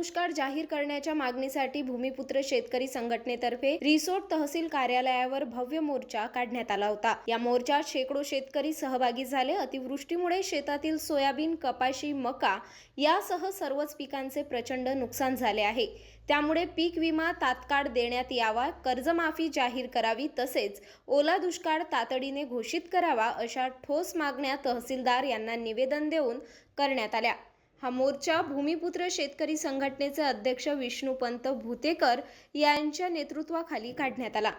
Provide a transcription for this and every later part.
दुष्काळ जाहीर करण्याच्या मागणीसाठी भूमिपुत्र शेतकरी संघटनेतर्फे रिसोर्ट तहसील कार्यालयावर भव्य मोर्चा काढण्यात आला होता. या मोर्चात शेकडो शेतकरी सहभागी झाले. अतिवृष्टीमुळे शेतातील सोयाबीन कपाशी मका यासह सर्वच पिकांचे प्रचंड नुकसान झाले आहे. त्यामुळे पीक विमा तात्काळ देण्यात यावा कर्जमाफी जाहीर करावी तसेच ओला दुष्काळ तातडीने घोषित करावा अशा ठोस मागण्या तहसीलदार यांना निवेदन देऊन करण्यात आल्या. हा मोर्चा भूमिपुत्र शेतकरी संघटनेचे अध्यक्ष विष्णुपंत भुतेकर यांच्या नेतृत्वाखाली काढण्यात आला.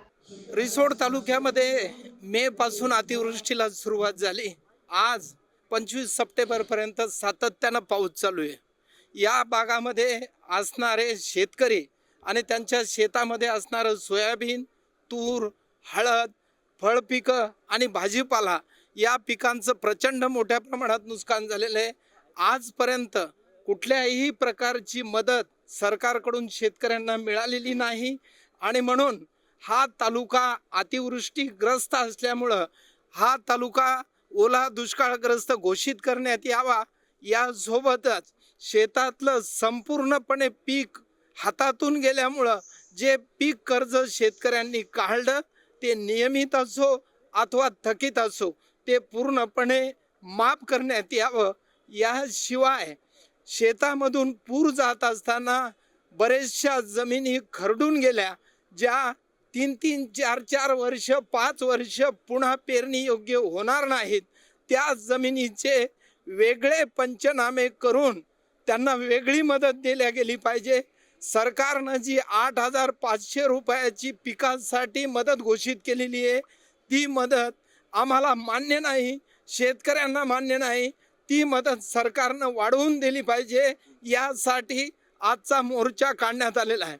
रिसोड तालुक्यामध्ये मे पासून अतिवृष्टीला सुरुवात झाली. आज पंचवीस सप्टेंबरपर्यंत सातत्यानं पाऊस चालू आहे. या भागामध्ये असणारे शेतकरी आणि त्यांच्या शेतामध्ये असणारं सोयाबीन तूर हळद फळपिकं आणि भाजीपाला या पिकांचं प्रचंड मोठ्या प्रमाणात नुकसान झालेलं आहे. आजपर्यंत कुठल्याही प्रकारची मदत सरकारकडून शेतकऱ्यांना मिळालेली नाही. आणि म्हणून हा तालुका अतिवृष्टीग्रस्त असल्यामुळं हा तालुका ओला दुष्काळग्रस्त घोषित करण्यात यावा. यासोबतच शेतातलं संपूर्णपणे पीक हातातून गेल्यामुळं जे पीक कर्ज शेतकऱ्यांनी काढलं ते नियमित असो अथवा थकीत असो ते पूर्णपणे माफ करण्यात यावं. याशिवाय शेतामधून पूर जात असताना बरेचशा जमिनी खरडून गेल्या ज्या तीन तीन चार चार वर्ष पाच वर्ष पुन्हा पेरणी योग्य होणार नाहीत. त्या जमिनीचे वेगळे पंचनामे करून त्यांना वेगळी मदत दिल्या गेली पाहिजे. सरकारनं जी आठ हजार पाचशे रुपयाची पिकांसाठी मदत घोषित केलेली आहे ती मदत आम्हाला मान्य नाही शेतकऱ्यांना मान्य नाही ती मदत सरकारनं वाढवून दिली पाहिजे. यासाठी आजचा मोर्चा काढण्यात आलेला आहे.